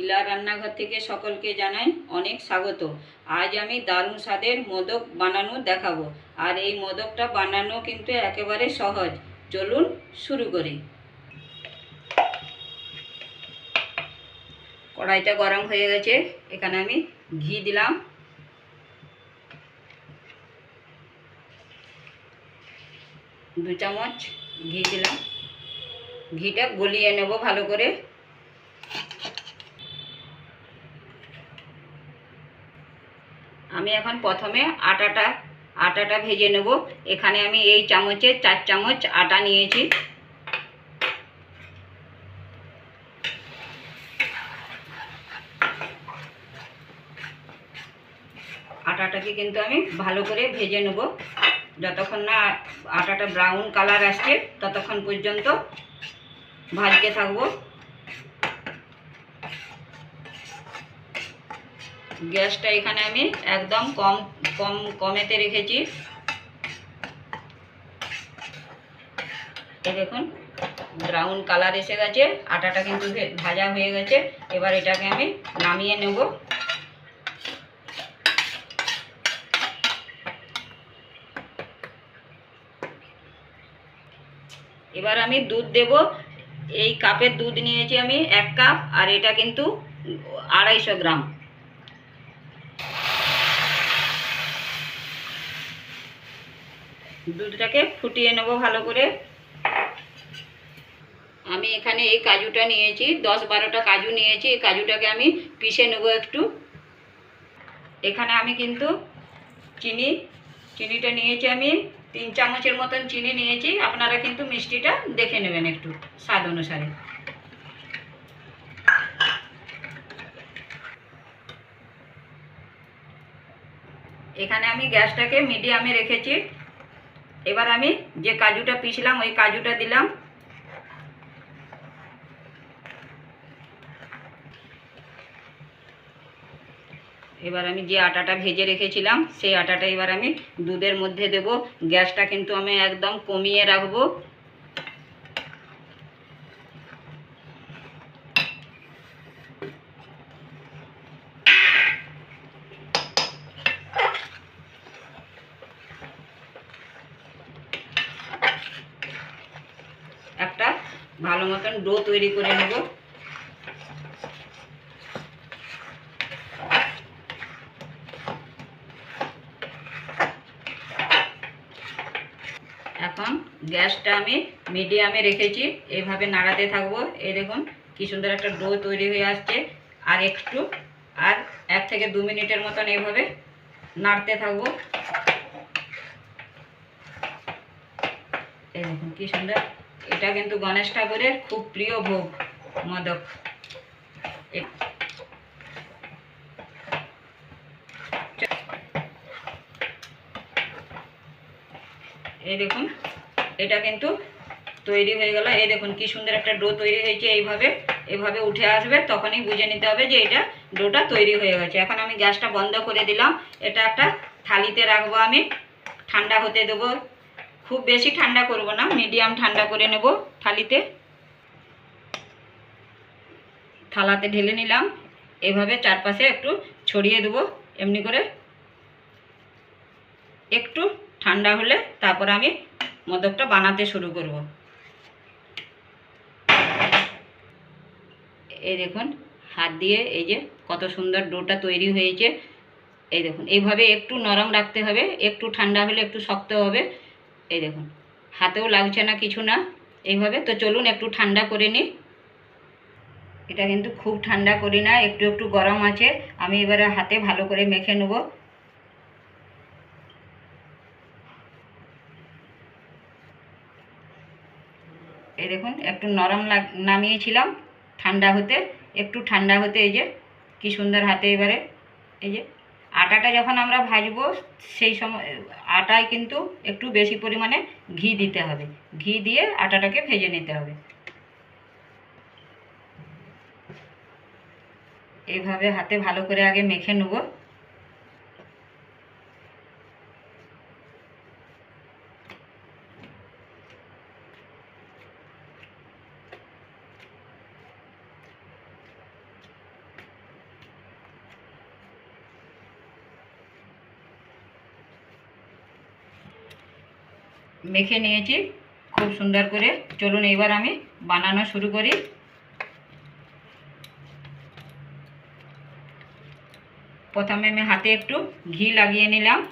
ইলা রান্নাঘর থেকে সকলকে জানাই অনেক স্বাগত। আজ আমি দারুণ স্বাদের মোদক বানানো দেখাবো। আর এই মোদকটা বানানো কিন্তু একেবারে সহজ। চলুন শুরু করি। কড়াইটা গরম হয়ে গেছে। এখানে আমি ঘি দিলাম। দু চামচ ঘি দিলাম। ঘিটা গলিয়ে নেব ভালো করে। আমি এখন প্রথমে আটাটা আটাটা ভেজে নেব। এখানে আমি এই চামচে চার চামচ আটা নিয়েছি। আটাটাকে কিন্তু আমি ভালো করে ভেজে নেব। যতক্ষণ না আটাটা ব্রাউন কালার আসছে, ততক্ষণ পর্যন্ত ভাজতে থাকব। গ্যাসটা এখানে আমি একদম কম কম, কমেতে রেখেছি। দেখুন ব্রাউন কালার এসে গেছে, আটাটা কিন্তু ভাজা হয়ে গেছে। এবার এটাকে আমি নামিয়ে নেব। এবার আমি দুধ দেব। এই কাপের দুধ নিয়েছি আমি এক কাপ আর এটা কিন্তু আড়াইশো গ্রাম। দুধটাকে ফুটিয়ে নেব ভালো করে। আমি এখানে এই কাজুটা নিয়েছি, দশ বারোটা কাজু নিয়েছি, এই কাজুটাকে আমি পিষে নেব একটু। এখানে আমি কিন্তু চিনি, চিনিটা নিয়েছি আমি, তিন চামচের মতন চিনি নিয়েছি। আপনারা কিন্তু মিষ্টিটা দেখে নেবেন একটু, স্বাদ অনুসারে। এখানে আমি গ্যাসটাকে মিডিয়ামে রেখেছি। এবার আমি যে কাজুটা পিছলাম ওই কাজুটা দিলাম। এবার আমি যে আটাটা ভেজে রেখেছিলাম, সেই আটাটা এবার আমি দুধের মধ্যে দেব। গ্যাসটা কিন্তু আমি একদম কমিয়ে রাখব একটা ভালো মতন ডো তৈরি করে নেব। এখন গ্যাসটা আমি মিডিয়ামে রেখেছি, এইভাবে নাড়াতে থাকব। এই দেখুন, কি সুন্দর একটা ডো তৈরি হয়ে আসছে। আর একটু, আর এক থেকে দু মিনিটের মতন এইভাবে নাড়তে থাকব। এই দেখুন, কি সুন্দর এটা কিন্তু গণেশ ঠাকুরের খুব প্রিয় ভোগ, মোদক। এই দেখুন, এটা কিন্তু তৈরি হয়ে গেল। এই দেখুন, কি সুন্দর একটা ডো তৈরি হয়েছে এইভাবে। এভাবে উঠে আসবে, তখনই বুঝে নিতে হবে যে এটা ডোটা তৈরি হয়ে গেছে। এখন আমি গ্যাসটা বন্ধ করে দিলাম। এটা একটা থালিতে রাখব আমি। ঠান্ডা হতে দেবো। খুব বেশি ঠান্ডা করব না মিডিয়াম ঠান্ডা করে নেব থালিতে। থালাতে ঢেলে নিলাম, এভাবে চারপাশে একটু ছড়িয়ে দেবো এমনি করে। একটু ঠান্ডা হলে তারপর আমি মোদকটা বানাতে শুরু করব। এই দেখুন, হাত দিয়ে এই যে কত সুন্দর ডোটা তৈরি হয়েছে। এই দেখুন, এইভাবে একটু নরম রাখতে হবে, একটু ঠান্ডা হলে একটু শক্ত হবে। এই দেখুন, হাতেও লাগছে না কিছু না, এইভাবে। তো চলুন একটু ঠান্ডা করে নিই। এটা কিন্তু খুব ঠান্ডা করি না, একটু একটু গরম আছে। আমি এবারে হাতে ভালো করে মেখে নেব। এই দেখুন, একটু নরম নামিয়েছিলাম ঠান্ডা হতে। একটু ঠান্ডা হতে এই যে, কি সুন্দর হাতে এবারে, এই যে। আটাটা যখন আমরা ভাজবো, সেই সময়, আটায় কিন্তু একটু বেশি পরিমাণে ঘি দিতে হবে। ঘি দিয়ে আটাটাকে ভেজে নিতে হবে। এইভাবে হাতে ভালো করে আগে মেখে নেব। মেখে নিয়েছি। খুব সুন্দর করে। চলুন এবার আমি বানানো শুরু করি। প্রথমে আমি হাতে একটু ঘি লাগিয়ে নিলাম।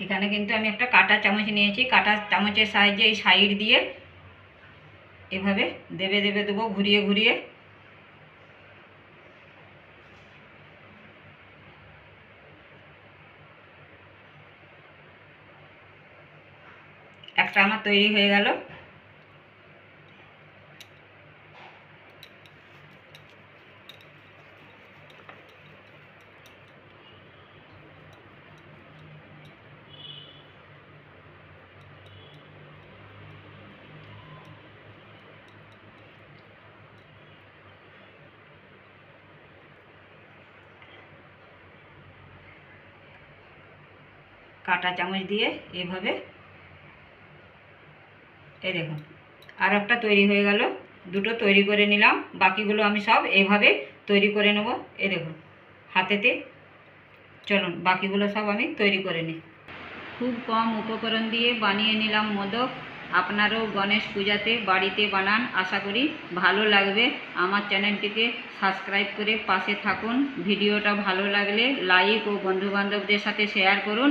এখানে কিন্তু আমি একটা কাটা চামচ নিয়েছি, কাটা চামচের সাহায্যে এই সাইড দিয়ে এভাবে দেবে দেবে দেবো, ঘুরিয়ে ঘুরিয়ে। একটা আমার তৈরি হয়ে গেল। কাটা চামচ দিয়ে এভাবে, এই দেখুন, আর একটা তৈরি হয়ে গেল, দুটো তৈরি করে নিলাম, বাকিগুলো আমি সব এভাবে তৈরি করে নেব, এই দেখুন, হাতেতে, চলুন, বাকিগুলো সব আমি তৈরি করে নিই। খুব কম উপকরণ দিয়ে বানিয়ে নিলাম মোদক, আপনারাও গণেশ পূজাতে বাড়িতে বানান, আশা করি ভালো লাগবে, আমার চ্যানেলটিকে সাবস্ক্রাইব করে পাশে থাকুন, ভিডিওটা ভালো লাগলে লাইক ও বন্ধুবান্ধবদের সাথে শেয়ার করুন